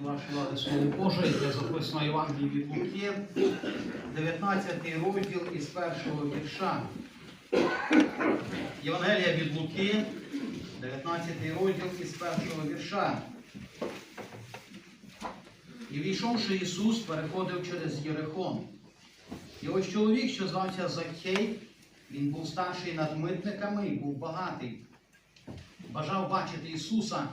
вашої лади Слово Боже, яке записано Євангелії від Луки, 19 розділ із першого вірша. Євангелія від Луки, 19 розділ із першого вірша. І війшовши Ісус, переходив через Єрихон. І ось чоловік, що звався Закхей, він був старший над митниками і був багатий. Бажав бачити Ісуса,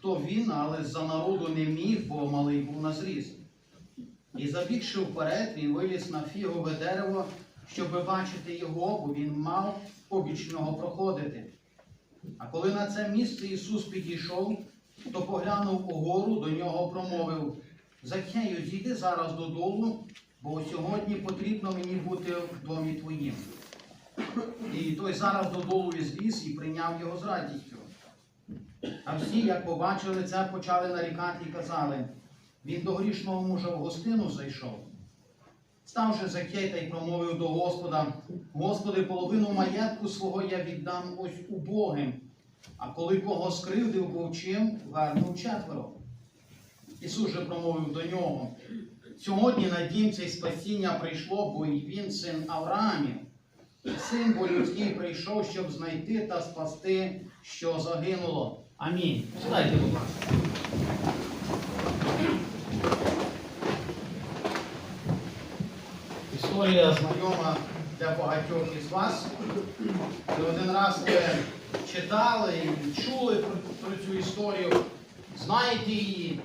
хто він, але за народу не міг, бо малий був на зріст. І забігши вперед, він виліз на фігове дерево, щоб бачити його, бо він мав побіч нього проходити. А коли на це місце Ісус підійшов, то поглянув угору, до нього промовив Закхею, зійди зараз додолу, бо сьогодні потрібно мені бути в домі твоїм. І той зараз додолу ізліз і прийняв його з радістю. А всі, як побачили це, почали нарікати і казали, він до грішного мужа в гостину зайшов. Ставши Закей та й промовив до Господа, Господи, половину маєтку свого я віддам ось убогим, а коли кого скривдив був чим, вернув четверо. Ісус же промовив до нього, сьогодні на дім цей спасіння прийшло, бо і він син Авраамів. Син бо людський прийшов, щоб знайти та спасти, що загинуло. Амінь. Сідайте, будь ласка. Історія знайома для багатьох із вас. І один раз ви читали і чули про, про цю історію, знаєте її.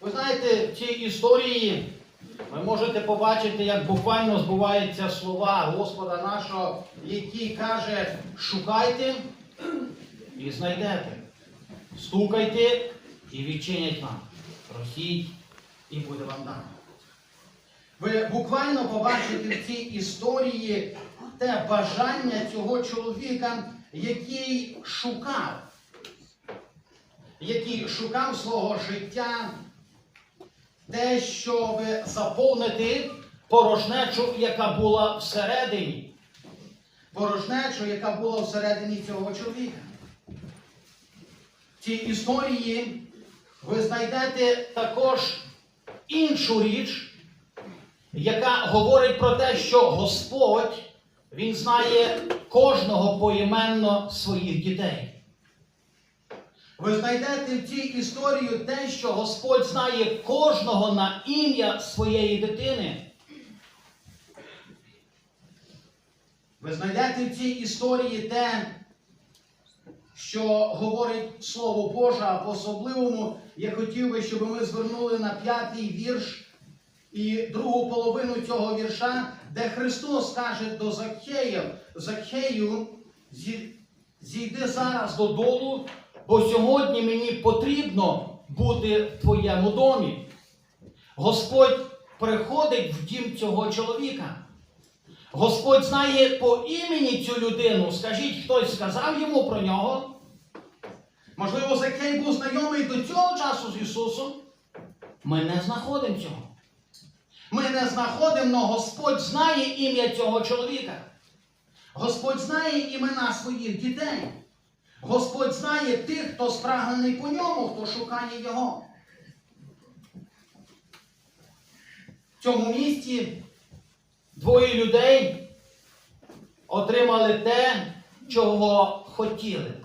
Ви знаєте, в цій історії ви можете побачити, як буквально збуваються слова Господа нашого, який каже, шукайте і знайдете. Стукайте і відчинять вам. Просіть і буде вам дано. Ви буквально побачите в цій історії те бажання цього чоловіка, який шукав, який шукав свого життя те, щоб заповнити порожнечу, яка була всередині. Порожнечу, яка була всередині цього чоловіка. Цій історії ви знайдете також іншу річ, яка говорить про те, що Господь Він знає кожного поіменно своїх дітей. Ви знайдете в цій історії те, що Господь знає кожного на ім'я своєї дитини. Ви знайдете в цій історії те, що говорить Слово Боже, а по-особливому я хотів би, щоб ми звернули на п'ятий вірш і другу половину цього вірша, де Христос каже до Закхея, Закхею, «Зі- зійди зараз додолу, бо сьогодні мені потрібно бути в твоєму домі. Господь приходить в дім цього чоловіка. Господь знає по імені цю людину. Скажіть, хтось сказав йому про нього? Можливо, Закей був знайомий до цього часу з Ісусом. Ми не знаходимо цього. Ми не знаходимо, але Господь знає ім'я цього чоловіка. Господь знає імена своїх дітей. Господь знає тих, хто спрагнений по ньому, хто шукає його. В цьому місті двоє людей отримали те, чого хотіли.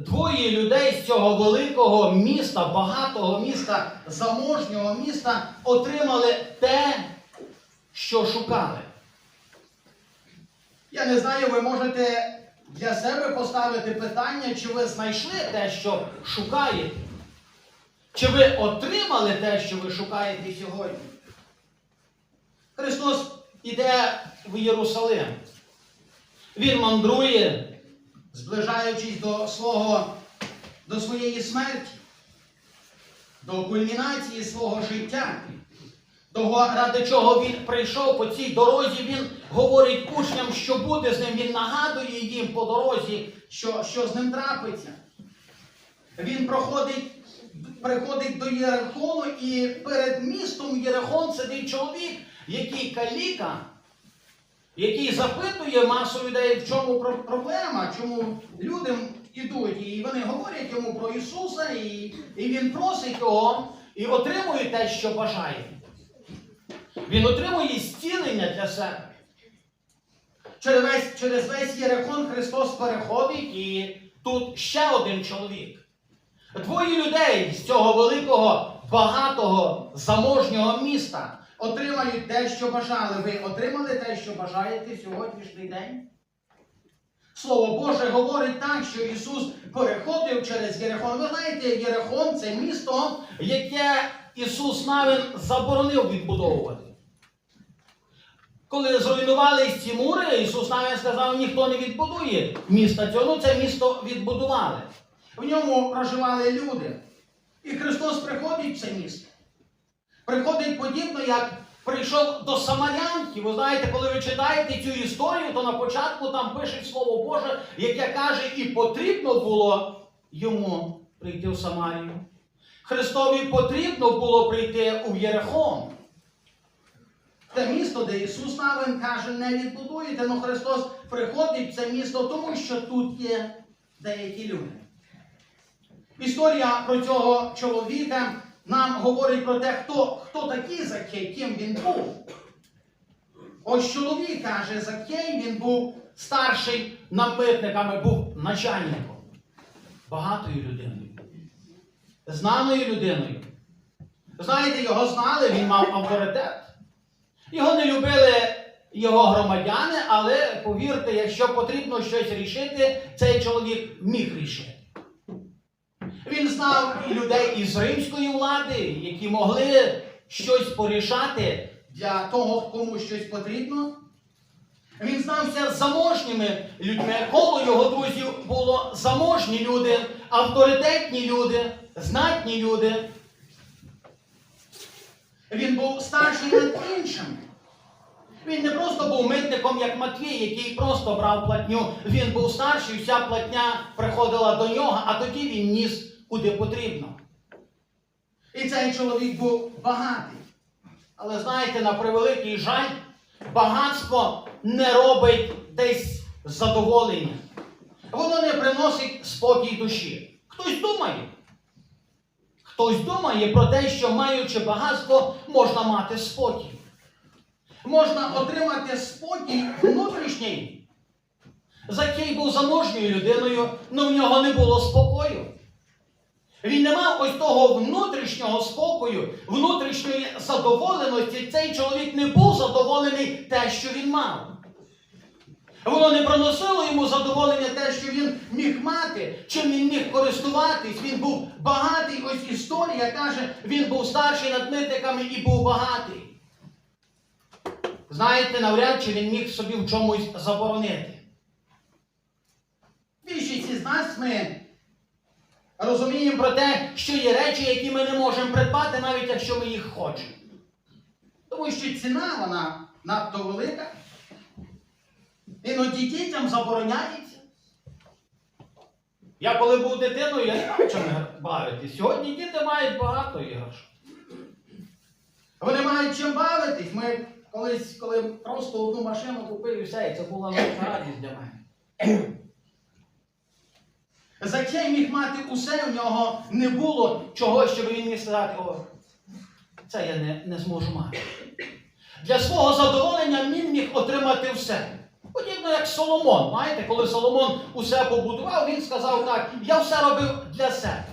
Двоє людей з цього великого міста, багатого міста, заможнього міста отримали те, що шукали. Я не знаю, ви можете для себе поставити питання, чи ви знайшли те, що шукаєте? Чи ви отримали те, що ви шукаєте сьогодні? Христос іде в Єрусалим. Він мандрує, зближаючись до свого, до своєї смерті, до кульмінації свого життя. Того, ради чого він прийшов по цій дорозі, він говорить учням, що буде з ним. Він нагадує їм по дорозі, що, що з ним трапиться. Він проходить, приходить до Єрихону, і перед містом Єрихон сидить чоловік, який каліка, який запитує масу людей, в чому проблема, чому люди ідуть, і вони говорять йому про Ісуса, і, і він просить його і отримує те, що бажає. Він отримує зцілення для себе. Через весь, через весь Єрехон Христос переходить, і тут ще один чоловік. Двоє людей з цього великого, багатого, заможнього міста отримають те, що бажали. Ви отримали те, що бажаєте сьогоднішній день? Слово Боже говорить так, що Ісус переходив через Єрехон. Ви знаєте, Єрехон це місто, яке Ісус Навин заборонив відбудовувати. Коли зруйнувались ці мури, Ісус Навин сказав, ніхто не відбудує міста цього. Ну, це місто відбудували. В ньому проживали люди. І Христос приходить в це місто. Приходить подібно, як прийшов до Самарянки. Ви знаєте, коли ви читаєте цю історію, то на початку там пише Слово Боже, яке каже, і потрібно було йому прийти в Самарію. Христові потрібно було прийти у Єрехон. Те місто, де Ісус Навин каже, не відбудуєте, але Христос приходить в це місто, тому що тут є деякі люди. Історія про цього чоловіка нам говорить про те, хто, хто такий Закей, ким він був. Ось чоловік каже, Закей, він був старший над митниками, був начальником. Багатою людиною. Знаною людиною. Знаєте, його знали, він мав авторитет. Його не любили його громадяни, але повірте, якщо потрібно щось рішити, цей чоловік міг рішити. Він знав людей із римської влади, які могли щось порішати для того, кому щось потрібно. Він знався заможніми людьми. Коло його друзів було заможні люди, авторитетні люди, знатні люди. Він був старший над іншими. Він не просто був митником, як Матвій, який просто брав платню. Він був старший, вся платня приходила до нього, а тоді він ніс куди потрібно. І цей чоловік був багатий. Але знаєте, на превеликий жаль, багатство не робить десь задоволення. Воно не приносить спокій душі. Хтось думає. Хтось думає про те, що маючи багатство, можна мати спокій. Можна отримати спокій внутрішній. Закій був заможньою людиною, але в нього не було спокою. Він не мав ось того внутрішнього спокою, внутрішньої задоволеності. Цей чоловік не був задоволений те, що він мав. Воно не приносило йому задоволення те, що він міг мати, чим він міг користуватись. Він був багатий. Ось історія каже, він був старший над митниками і був багатий. Знаєте, навряд чи він міг собі в чомусь заборонити. Більшість із нас ми розуміємо про те, що є речі, які ми не можемо придбати, навіть якщо ми їх хочемо. Тому що ціна вона надто велика. Іноді дітям забороняється. Я коли був дитиною, я не мав чим бавитись. Сьогодні діти мають багато іграшок. Вони мають чим бавитись. Ми колись, коли просто одну машину купили, і все, і це була радість для мене. Закей міг мати усе, в нього не було чогось, щоб він міг сказати, о, це я не, не зможу мати. Для свого задоволення він міг отримати все. Подібно як Соломон. Знаєте, коли Соломон усе побудував, він сказав так, я все робив для себе.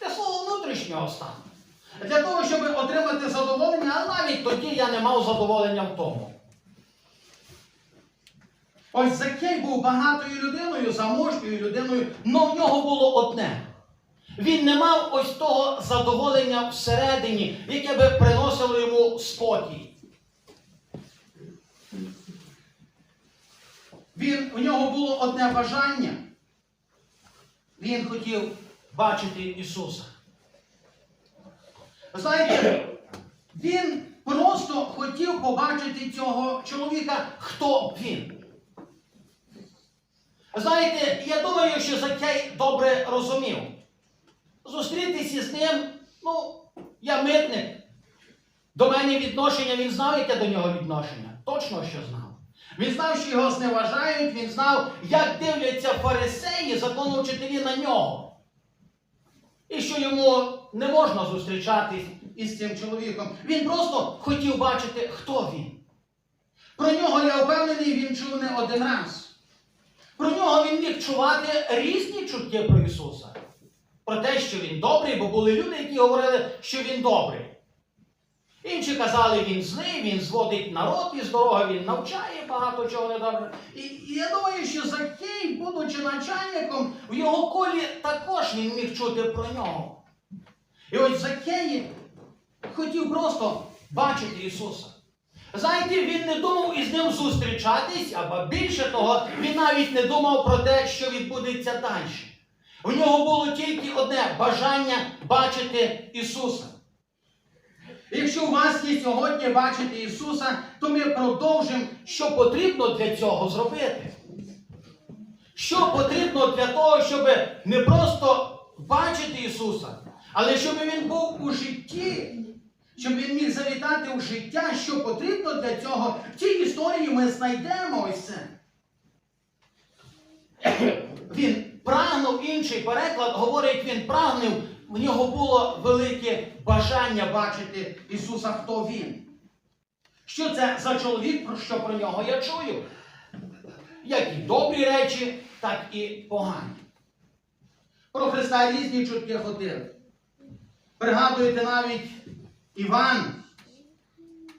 Для свого внутрішнього стану. Для того, щоб отримати задоволення, а навіть тоді я не мав задоволення в тому. Ось Закей був багатою людиною, заможньою людиною, але в нього було одне. Він не мав ось того задоволення всередині, яке би приносило йому спокій. Він, у нього було одне бажання. Він хотів бачити Ісуса. Знаєте, він просто хотів побачити цього чоловіка, хто він. Знаєте, я думаю, що Закей добре розумів. Зустрітися з ним, ну, я митник. До мене відношення, він знав, яке до нього відношення. Точно що знав. Він знав, що його зневажають, він знав, як дивляться фарисеї, законовчителі на нього. І що йому не можна зустрічатись із цим чоловіком. Він просто хотів бачити, хто він. Про нього, я впевнений, він чув не один раз. Про нього він міг чувати різні чутки про Ісуса. Про те, що він добрий, бо були люди, які говорили, що він добрий. Інші казали, він злий, він зводить народ із дороги, він навчає багато чого недобре. І, і я думаю, що Закей, будучи начальником, в його колі також він міг чути про нього. І ось Закей хотів просто бачити Ісуса. Знаєте, він не думав із ним зустрічатись, або більше того, він навіть не думав про те, що відбудеться далі. У нього було тільки одне бажання бачити Ісуса. Якщо у вас є сьогодні бачити Ісуса, то ми продовжимо, що потрібно для цього зробити. Що потрібно для того, щоб не просто бачити Ісуса, але щоб Він був у житті, щоб Він міг завітати у життя, що потрібно для цього. В цій історії ми знайдемо ось це. Він прагнув інший переклад, говорить, він прагнув, в нього було велике бажання бачити Ісуса, хто він. Що це за чоловік, про що про нього я чую? Як і добрі речі, так і погані. Про Христа різні чутки ходили. Пригадуєте навіть Іван,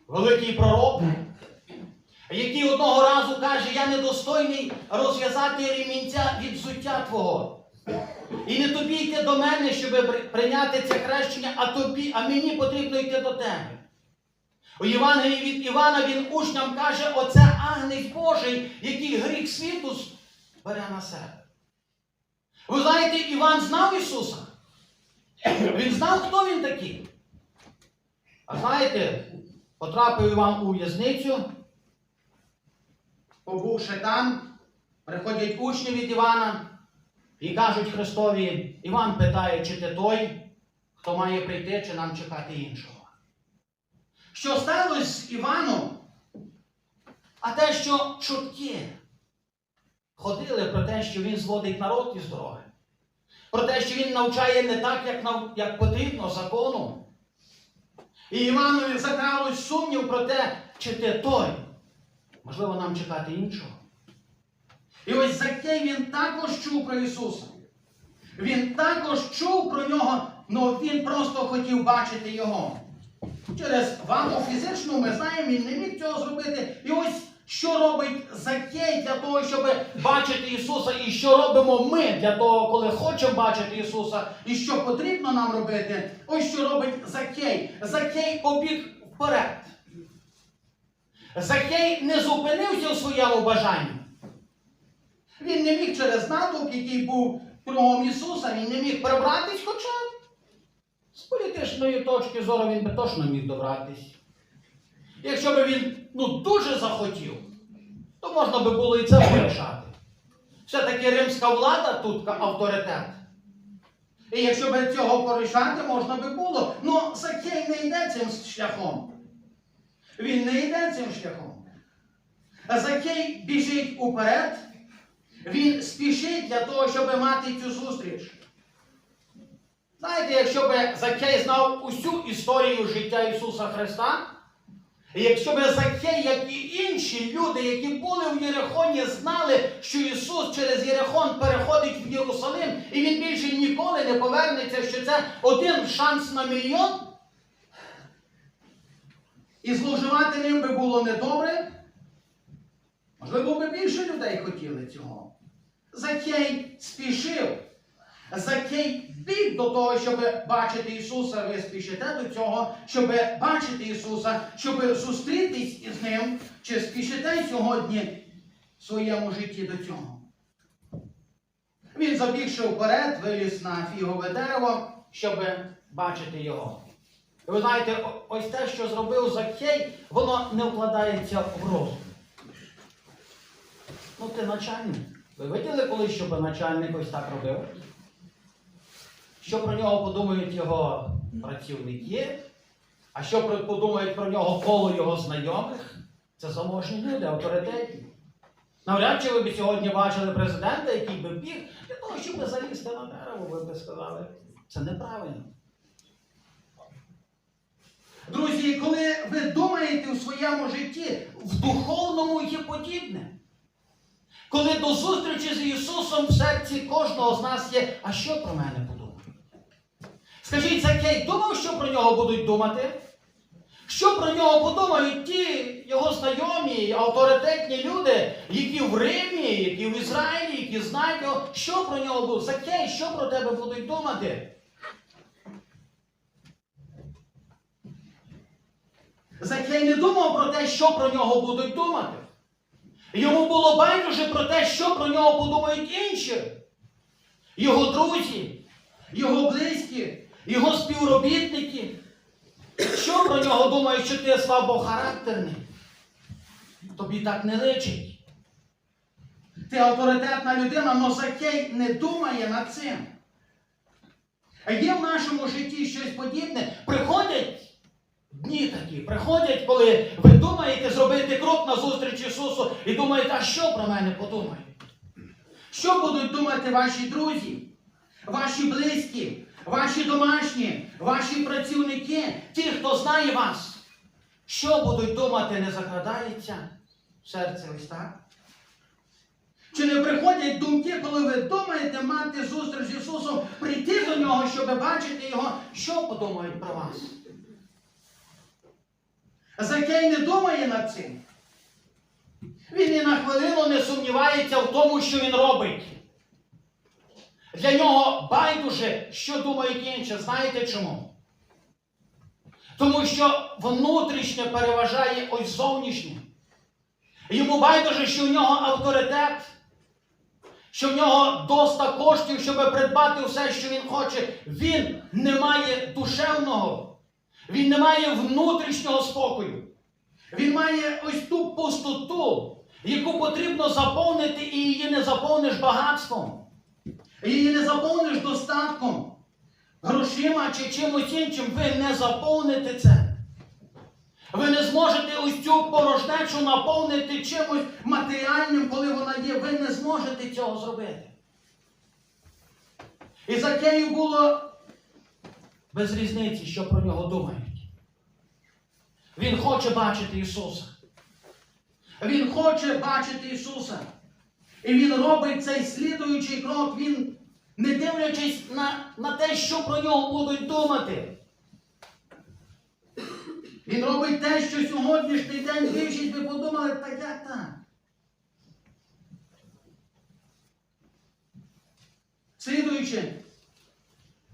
великий пророк, який одного разу каже, я недостойний розв'язати ремінця від взуття Твого. І не тобі йти до мене, щоб прийняти це хрещення, а тобі, а мені потрібно йти до тебе. У Євангелії від Івана він учням каже, оце агнець Божий, який гріх світу бере на себе. Ви знаєте, Іван знав Ісуса. Він знав, хто він такий. А знаєте, потрапив Іван у в'язницю, побувши там, приходять учні від Івана і кажуть Христові, Іван питає, чи ти той, хто має прийти, чи нам чекати іншого. Що сталося з Іваном? А те, що чутки ходили про те, що він зводить народ із дороги. Про те, що він навчає не так, як, як потрібно закону. І Іванові закралось сумнів про те, чи ти той. Можливо, нам чекати іншого. І ось Закей він також чув про Ісуса. Він також чув про нього, але він просто хотів бачити його. Через ваму фізичну ми знаємо, він не міг цього зробити. І ось що робить Закей для того, щоб бачити Ісуса, і що робимо ми для того, коли хочемо бачити Ісуса, і що потрібно нам робити. Ось що робить Закей. Закей побіг вперед. Закей не зупинився у своєму бажанні. Він не міг через натовп, який був кругом Ісуса, він не міг перебратись, хоча з політичної точки зору він би точно міг добратись. Якщо б він ну, дуже захотів, то можна би було і це порішати. Все-таки римська влада тут авторитет. І якщо б цього порішати, можна би було. Ну, Закей не йде цим шляхом. Він не йде цим шляхом. Закей біжить уперед, він спішить для того, щоб мати цю зустріч. Знаєте, якщо б Закей знав усю історію життя Ісуса Христа, якщо б Закей, як і інші люди, які були в Єрихоні, знали, що Ісус через Єрихон переходить в Єрусалим, і Він більше ніколи не повернеться, що це один шанс на мільйон, і зловживати ним би було недобре, можливо, би більше людей хотіли цього. Закей спішив. Закей біг до того, щоб бачити Ісуса. Ви спішите до цього, щоб бачити Ісуса, щоб зустрітись із Ним, чи спішите сьогодні в своєму житті до цього. Він забігши вперед, виліз на фігове дерево, щоб бачити його. І ви знаєте, ось те, що зробив Закей, воно не вкладається в розум. Ну, ти начальник. Ви виділи колись, щоб начальник ось так робив? Що про нього подумають його працівники? А що подумають про нього коло його знайомих? Це заможні люди, авторитетні. Навряд чи ви б сьогодні бачили президента, який би біг для того, щоб залізти на дерево, ви б сказали, це неправильно. Друзі, коли ви думаєте у своєму житті, в духовному є подібне. Коли до зустрічі з Ісусом в серці кожного з нас є, а що про мене подумають? Скажіть, Закей думав, що про нього будуть думати? Що про нього подумають ті його знайомі, авторитетні люди, які в Римі, які в Ізраїлі, які знають його, що про нього будуть? Закей, що про тебе будуть думати? Закей не думав про те, що про нього будуть думати. Йому було байдуже про те, що про нього подумають інші. Його друзі, його близькі, його співробітники. Що про нього думають, що ти слабохарактерний? Тобі так не личить. Ти авторитетна людина, але Закей не думає над цим. А є в нашому житті щось подібне. Приходять дні такі, приходять, коли ви думаєте зробити крок на зустріч Ісусу і думаєте, а що про мене подумають? Що будуть думати ваші друзі, ваші близькі, ваші домашні, ваші працівники, ті, хто знає вас? Що будуть думати, не закрадається серце ось так? Чи не приходять думки, коли ви думаєте мати зустріч з Ісусом, прийти до нього, щоб бачити Його, що подумають про вас? Закей не думає над цим. Він ні на хвилину не сумнівається в тому, що він робить. Для нього байдуже, що думають інші. Знаєте чому? Тому що внутрішнє переважає ось зовнішнє. Йому байдуже, що в нього авторитет, що в нього доста коштів, щоб придбати все, що він хоче. Він не має душевного, він не має внутрішнього спокою. Він має ось ту пустоту, яку потрібно заповнити, і її не заповниш багатством. Її не заповниш достатком, грошима чи чимось іншим. Ви не заповните це. Ви не зможете ось цю порожнечу наповнити чимось матеріальним, коли вона є. Ви не зможете цього зробити. І Закею було без різниці, що про нього думають. Він хоче бачити Ісуса. Він хоче бачити Ісуса. І Він робить цей слідуючий крок, Він, не дивлячись на, на те, що про нього будуть думати. Він робить те, що сьогоднішній день більшість би подумали, так як так? Слідуючи,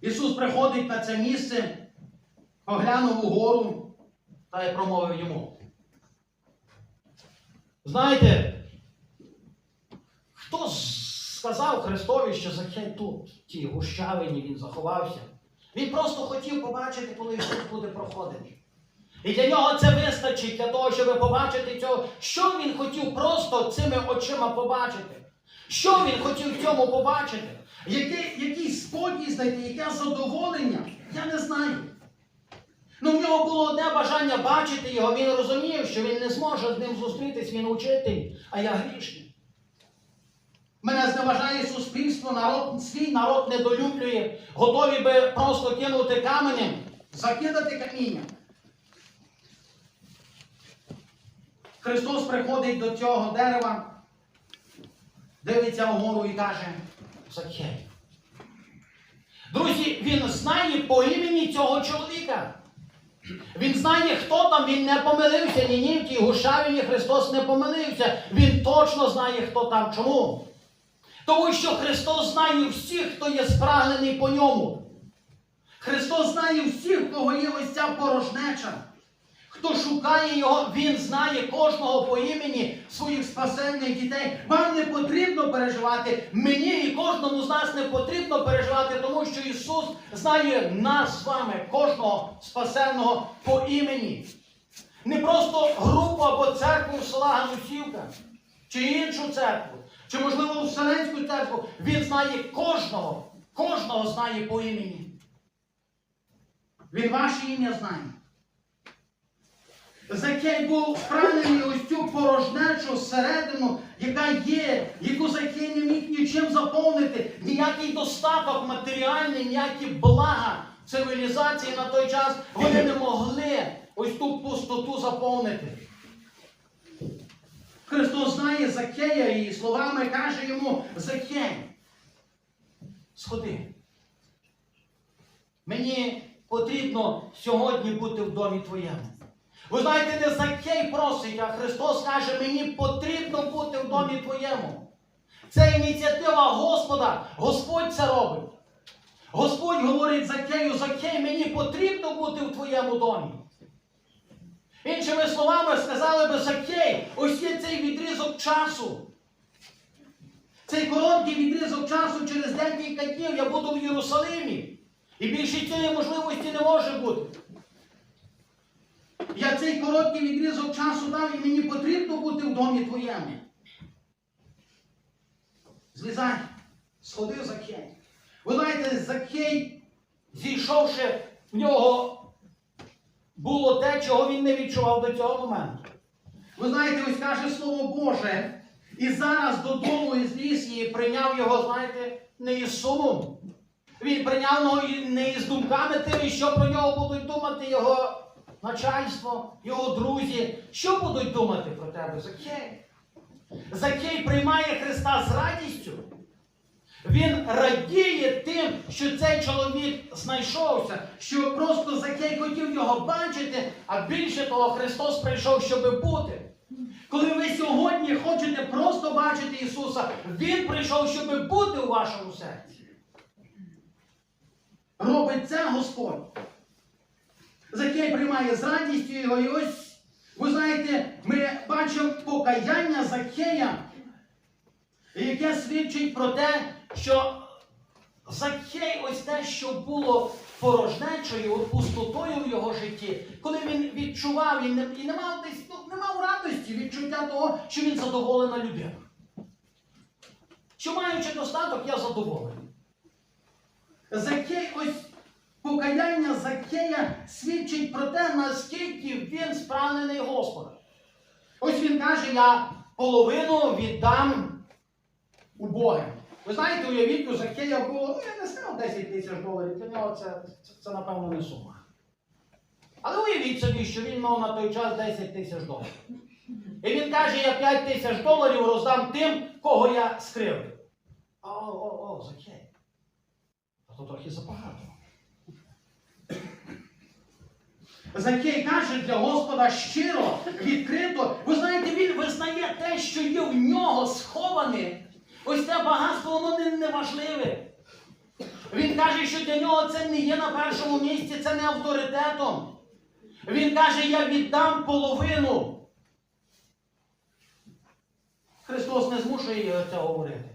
Ісус приходить на це місце, оглянув угору та й промовив йому. Знаєте, хто сказав Христові, що Захей тут, в гущавині, він заховався? Він просто хотів побачити, коли Ісус буде проходити. І для нього це вистачить для того, щоб побачити цього. Що він хотів просто цими очима побачити? Що він хотів в цьому побачити? Який, який спокій знайти, яке задоволення? Я не знаю. Ну, в нього було одне бажання бачити його. Він розумів, що він не зможе з ним зустрітись, він учитель, а я грішний. Мене зневажає суспільство, народ, свій народ недолюблює, готові би просто кинути каменем, закидати камінням. Христос приходить до цього дерева, дивиться вгору і каже, Закей. Друзі, він знає по імені цього чоловіка. Він знає, хто там, він не помилився. Ні, ні, в тій Христос не помилився. Він точно знає, хто там. Чому? Тому що Христос знає всіх, хто є спрагнений по ньому. Христос знає всіх, кого є ось ця порожнеча. Хто шукає його, він знає кожного по імені своїх спасенних дітей. Вам не потрібно переживати. Мені і кожному з нас не потрібно переживати, тому що Ісус знає нас з вами, кожного спасенного по імені. Не просто групу або церкву села Ганусівка, чи іншу церкву, чи, можливо, Вселенську церкву. Він знає кожного, кожного знає по імені. Він ваше ім'я знає. Закей був впранений ось цю порожнечу всередину, яка є, яку Закей не міг нічим заповнити. Ніякий достаток матеріальний, ніякі блага цивілізації на той час вони не могли ось ту пустоту заповнити. Христос знає Закея і словами каже йому Закей. Сходи. Мені потрібно сьогодні бути в домі твоєму. Ви знаєте, не Закей просить, а Христос каже, мені потрібно бути в домі твоєму. Це ініціатива Господа. Господь це робить. Господь говорить Закею, Закей, мені потрібно бути в твоєму домі. Іншими словами, сказали би Закей, ось є цей відрізок часу. Цей короткий відрізок часу через декілька днів я буду в Єрусалимі. І більше цієї можливості не може бути. Я цей короткий відрізок часу дав і мені потрібно бути в домі твоєму. Злізай, сходи Закей. Ви знаєте, Закей Зійшовши, в нього було те, чого він не відчував до цього моменту. Ви знаєте, ось каже Слово Боже, і зараз додому із ліс І прийняв його, знаєте, не із сумом. Він прийняв його не із думками тими, що про нього будуть думати його начальство, його друзі. Що будуть думати про тебе, Закей? Закей приймає Христа з радістю. Він радіє тим, що цей чоловік знайшовся, що просто Закей хотів його бачити, а більше того, Христос прийшов, щоб бути. коли ви сьогодні хочете просто бачити Ісуса, Він прийшов, щоб бути у вашому серці. робить це Господь. Закей приймає з радістю його, і ось, ви знаєте, ми бачимо покаяння Закея, яке свідчить про те, що Закей ось те, що було порожнечою, пустотою в його житті, коли він відчував він не, і не мав десь, ну, не мав радості, відчуття того, що він задоволена людина. Що маючи достаток, я задоволений. Закей, ось покаяння Закея свідчить про те, наскільки Він справлений Господа. ось він каже, я Половину віддам убогим. Ви знаєте, уявіть, у Закея було, ну я не знав 10 тисяч доларів. Для нього це, це, це, напевно, не сума. Але уявіть собі, що він мав на той час 10 тисяч доларів. І він каже, я 5 тисяч доларів роздам тим, кого я скривдив. О, о, о, Закей. А то трохи забагато. Закей каже для Господа щиро, відкрито. Ви знаєте, він Визнає те, що є в нього сховане. Ось це багатство, воно не, важливе. Він каже, що для нього це не є на першому місці, це не авторитетом. Він каже, я віддам половину. Христос не змушує його це говорити.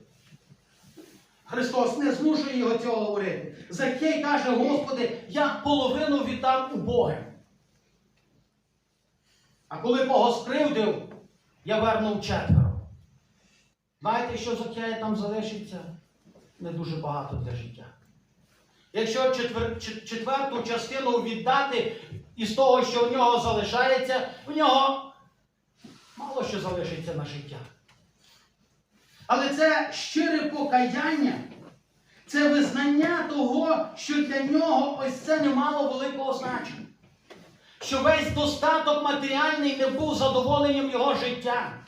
Христос не змушує його цього говорити. Закей каже, Господи, Я половину віддам убогим. А коли кого скривдив, я вернув четверо. Знаєте, що за Закея там залишиться? Не дуже багато для життя. Якщо четвер, четверту частину віддати із того, що в нього залишається, в нього мало що залишиться на життя. але це щире покаяння, це визнання того, що для нього ось Це не мало великого значення. Що весь достаток матеріальний не був задоволенням його життя.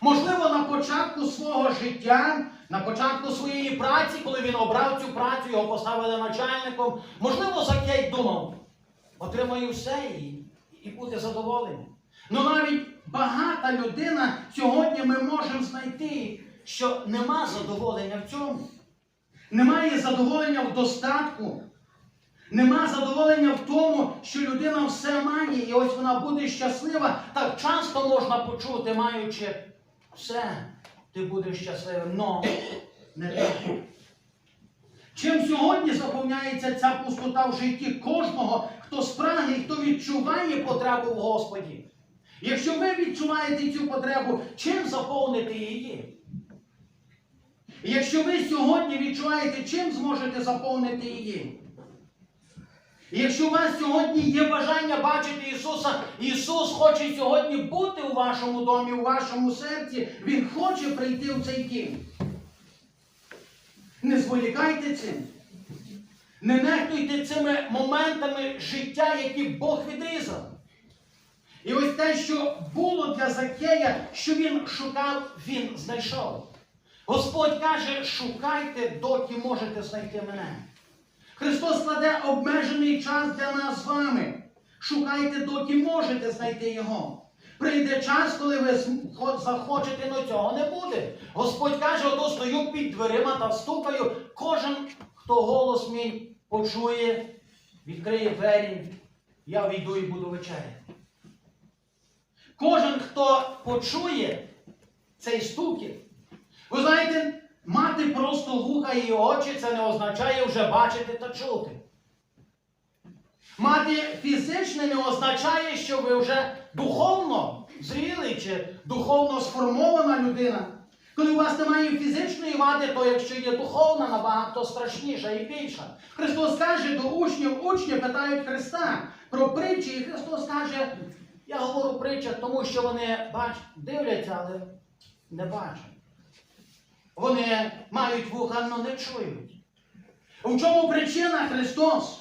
Можливо, на початку свого життя, На початку своєї праці, коли він обрав цю працю, його поставили начальником, можливо, Закей думав, отримаю все і, і буде задоволений. ну навіть багата людина сьогодні ми можемо знайти, Що нема задоволення в цьому. немає задоволення в достатку. Нема задоволення в тому, що людина все має, і ось вона буде щаслива. Так часто можна почути, маючи все, ти будеш щасливим. Но Не так. Чим сьогодні заповняється ця пустота в житті кожного, хто спрагне і хто відчуває потребу в Господі? Якщо ви відчуваєте цю потребу, чим заповнити її? якщо ви сьогодні відчуваєте, чим зможете заповнити її? Якщо у вас сьогодні є бажання бачити Ісуса, Ісус хоче сьогодні бути у вашому домі, у вашому серці, Він хоче прийти в цей дім. Не зволікайте цим. Не нехтуйте цими моментами життя, які Бог відрізав. І ось те, що було для Закея, що він шукав, він знайшов. Господь каже, шукайте, доки можете знайти мене. Христос кладе обмежений час для нас з вами. Шукайте, доки можете знайти Його. Прийде час, коли ви захочете, але цього не буде. Господь каже, ото стою під дверима та стукаю. Кожен, хто голос мій почує, відкриє двері, я війду і буду вечеряти. Кожен, хто почує цей стукіт, ви знаєте, мати просто вуха і очі це не означає вже бачити та чути. Мати фізичне не означає, що ви вже духовно зрілий чи духовно сформована людина. Коли у вас немає фізичної вади, то якщо є духовна, набагато страшніша і більша. Христос каже до учнів, учні питають Христа про притчі, і Христос каже, я говорю притча, тому що вони бач, дивляться, але не бачать. Вони мають вуха, але не чують. У чому причина Христос?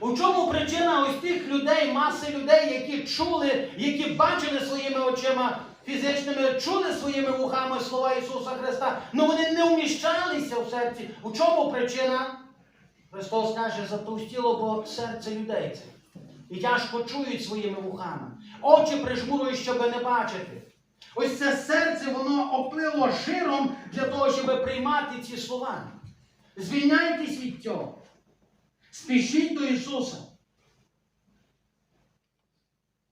У чому причина ось тих людей, маси людей, які чули, які бачили своїми очима фізичними, чули своїми вухами слова Ісуса Христа, але вони не вміщалися в серці. У чому причина? Христос каже, затовстіло, бо серце людей це. І тяжко чують своїми вухами. Очі прижмурують, щоб не бачити. Ось це серце, воно оплило жиром для того, щоб приймати ці слова. Звільняйтесь від цього. Спішіть до Ісуса.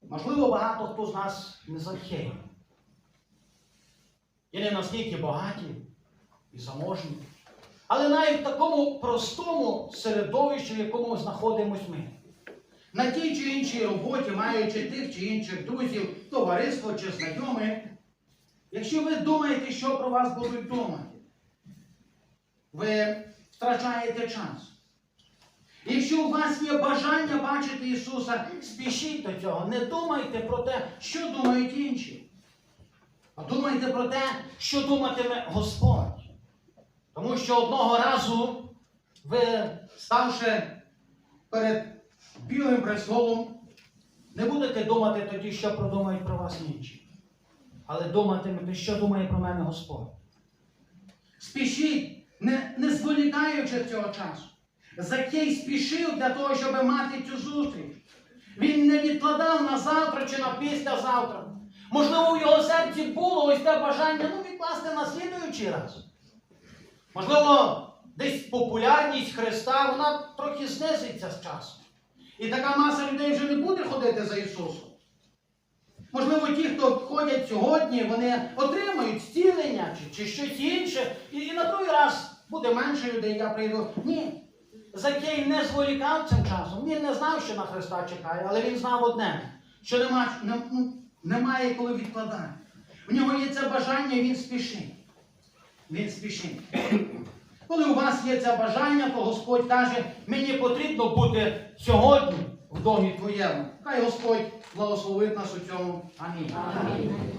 Можливо, багато хто з нас не Закхей. І не настільки багаті і заможні. Але навіть в такому простому середовищі, в якому знаходимось ми. На тій чи іншій роботі, маючи тих чи інших друзів, товариство чи знайомих, якщо ви думаєте, що про вас будуть думати, ви втрачаєте час. Якщо у вас є бажання бачити Ісуса, спішіть до цього. Не думайте про те, що думають інші. А думайте про те, що думатиме Господь. Тому що одного разу ви, ставши перед білим престолом, не будете думати тоді, що продумають про вас інші. Але думатимете, що думає про мене Господь. Спішіть, не, не зволікаючи цього часу. Закей спішив для того, щоб мати цю зустріч. Він не відкладав на завтра чи на післязавтра. Можливо, в його серці було ось те бажання ну, відкласти на слідуючий раз. Можливо, десь популярність Христа вона трохи знизиться з часом. І така маса людей вже не буде ходити за Ісусом. Можливо, ті, хто ходять сьогодні, вони отримають зцілення чи, чи щось інше, і, і на той раз буде менше людей, я прийду. Ні. Закей не зволікав цим часом. Він не знав, що на Христа чекає, але він знав одне, що нема, не- ну, немає коли відкладати. В нього є це бажання, він спішить. Він спішить. Коли у вас є це бажання, то Господь каже, мені потрібно бути сьогодні в домі твоєму. Хай Господь благословить нас у цьому. Амінь. Амінь.